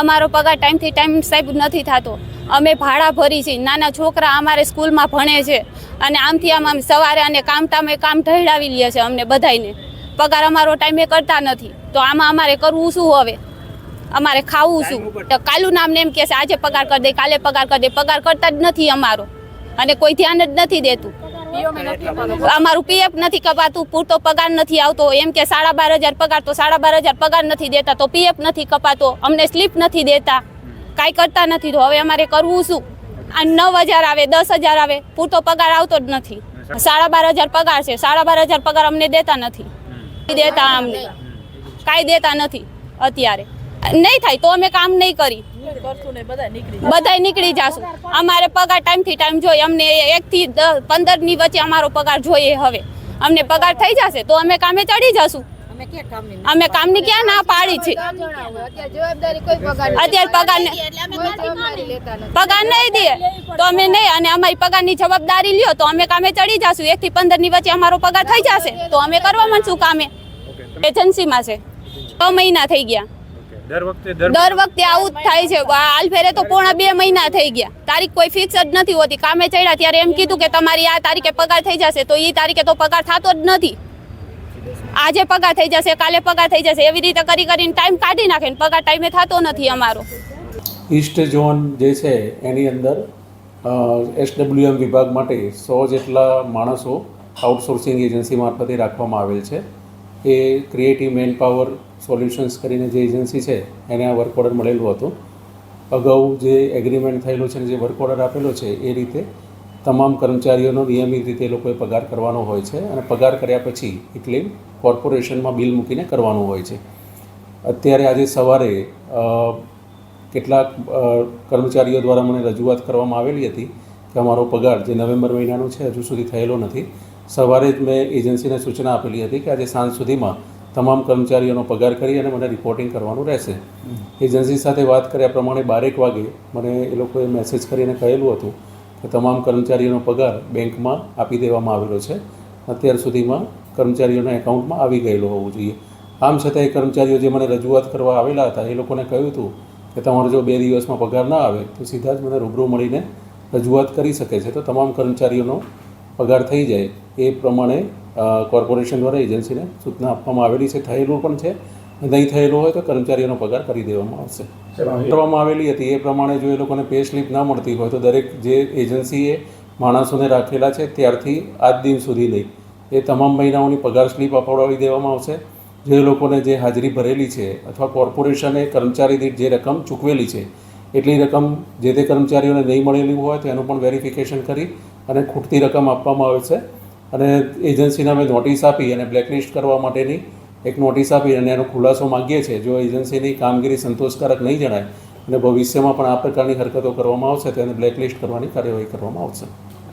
અમારો પગાર ટાઈમથી ટાઈમ સાહેબ નથી થતો. અમે ભાડા ભરી છીએ. નાના છોકરા અમારે સ્કૂલમાં ભણે છે. અને આમથી આમ આમ સવારે અને કામ તામે કામ ઢળાવી લે છે અમને બધાને પગાર અમારો ટાઈમે કરતા નથી. તો આમાં અમારે કરવું શું હવે? અમારે ખાવું શું? તો કાલું નામ ને એમ કહે છે આજે પગાર કરી દે કાલે પગાર કરી દે. પગાર કરતા જ નથી અમારો. અને કોઈ ધ્યાન જ નથી દેતું. અમારું પીએફ નથી કપાતું પૂરતો પગાર નથી આવતો એમ કે સાડા બાર હજાર પગાર તો સાડા બાર હજાર પગાર નથી દેતા તો પીએફ નથી કપાતો અમને સ્લીપ નથી દેતા. કાંઈ કરતા નથી તો હવે અમારે કરવું શું? આ નવ હજાર આવે દસ હજાર આવે પૂરતો પગાર આવતો જ નથી. સાડા બાર હજાર પગાર છે સાડા બાર હજાર પગાર અમને દેતા નથી. દેતા અમને. કાંઈ દેતા નથી અત્યારે. નહીં થાય તો અમે કામ નહીં કરી. બધાય નીકળી જશું. અમારે પગાર ટાઈમથી ટાઈમ જોઈએ. અમને એકથી પંદરની વચ્ચે અમારો પગાર જોઈએ હવે. અમને પગાર થઈ જશે તો અમે કામે ચડી જશું. અમે કામની ક્યાં ના પાડી છે? અત્યારે પગાર પગાર નહીં દે. તો અમે નહીં અને અમારી પગારની જવાબદારી લ્યો તો અમે કામે ચડી જશું. એક થી પંદરની વચ્ચે અમારો પગાર થઈ જશે. તો અમે કરવા માંડશું કામે. એજન્સીમાં છે. છ મહિના થઈ ગયા. દર વખતે દર વખતે આવું જ થાય છે. આ હાલ ફેરે તો પોણા બે મહિના થઈ ગયા. તારીખ કોઈ ફિક્સ જ નથી હોતી. કામે ચડ્યા ત્યારે એમ કીધું કે તમારી આ તારીખે પગાર થઈ જશે તો એ તારીખે તો પગાર થતો જ નથી. આજે પગાર થઈ જશે કાલે પગાર થઈ જશે. એવી રીતે કરી કરીને ટાઈમ કાઢી નાખે ને પગાર ટાઈમે થતો નથી અમારો. ઈસ્ટ ઝોન જે છે એની અંદર એસડબ્લ્યુએમ વિભાગ માટે સો જેટલા માણસો આઉટસોર્સિંગ એજન્સી મારફતે રાખવામાં આવેલ છે. એ ક્રિએટિવ મેન પાવર સોલ્યુશન્સ કરીને જે એજન્સી છે, એને આ વર્ક ઓર્ડર મળેલું હતું. અગાઉ જે એગ્રીમેન્ટ થયેલું છે અને જે વર્ક ઓર્ડર આપેલો છે, એ રીતે તમામ કર્મચારીઓનો નિયમિત રીતે એ લોકોએ પગાર કરવાનો હોય છે અને પગાર કર્યા પછી એ ક્લેમ કોર્પોરેશનમાં બિલ મૂકીને કરવાનું હોય છે. અત્યારે આજે સવારે કેટલાક કર્મચારીઓ દ્વારા મને રજૂઆત કરવામાં આવેલી હતી કે અમારો પગાર જે નવેમ્બર મહિનાનો છે, હજુ સુધી થયેલો નથી. સવારે જ મેં એજન્સીને સૂચના આપેલી હતી કે આજે સાંજ સુધીમાં તમામ કર્મચારીઓનો પગાર કરી અને મને રિપોર્ટિંગ કરવાનું રહેશે. એજન્સી સાથે વાત કર્યા પ્રમાણે બારેક વાગે મને એ લોકોએ મેસેજ કરીને કહેલું હતું કે તમામ કર્મચારીઓનો પગાર બેંકમાં આપી દેવામાં આવેલો છે. અત્યાર સુધીમાં કર્મચારીઓના એકાઉન્ટમાં આવી ગયેલો હોવું જોઈએ. આમ છતાં એ કર્મચારીઓ જે મને રજૂઆત કરવા આવેલા હતા એ લોકોને કહ્યું હતું કે તમારો જો બે દિવસમાં પગાર ના આવે તો સીધા જ મને રૂબરૂ મળીને રજૂઆત કરી શકે છે. તો તમામ કર્મચારીઓનો પગાર થઈ જાય એ પ્રમાણે કોર્પોરેશન દ્વારા એજન્સીને સૂચના આપવામાં આવેલી છે. થયેલું પણ છે. નહીં થયેલું હોય તો કર્મચારીઓનો પગાર કરી દેવામાં આવશે. કરવામાં આવેલી હતી. એ પ્રમાણે જો એ લોકોને પે સ્લીપ ના મળતી હોય તો દરેક જે એજન્સીએ માણસોને રાખેલા છે ત્યારથી આજ દિન સુધી નહીં એ તમામ મહિનાઓની પગાર સ્લીપ અપાવડાવી દેવામાં આવશે. જે લોકોને જે હાજરી ભરેલી છે અથવા કોર્પોરેશને કર્મચારી દીઠ જે રકમ ચૂકવેલી છે એટલી રકમ જે તે કર્મચારીઓને નહીં મળેલી હોય તો એનું પણ વેરિફિકેશન કરી અને ખૂટતી રકમ આપવામાં આવે છે. અને એજન્સીને અમે નોટિસ આપી અને બ્લેકલિસ્ટ કરવા માટેની એક નોટિસ આપી અને એનો ખુલાસો માગીએ છીએ. જો એજન્સીની કામગીરી સંતોષકારક નહીં જણાય અને ભવિષ્યમાં પણ આ પ્રકારની હરકતો કરવામાં આવશે, તો એને બ્લેકલિસ્ટ કરવાની કાર્યવાહી કરવામાં આવશે.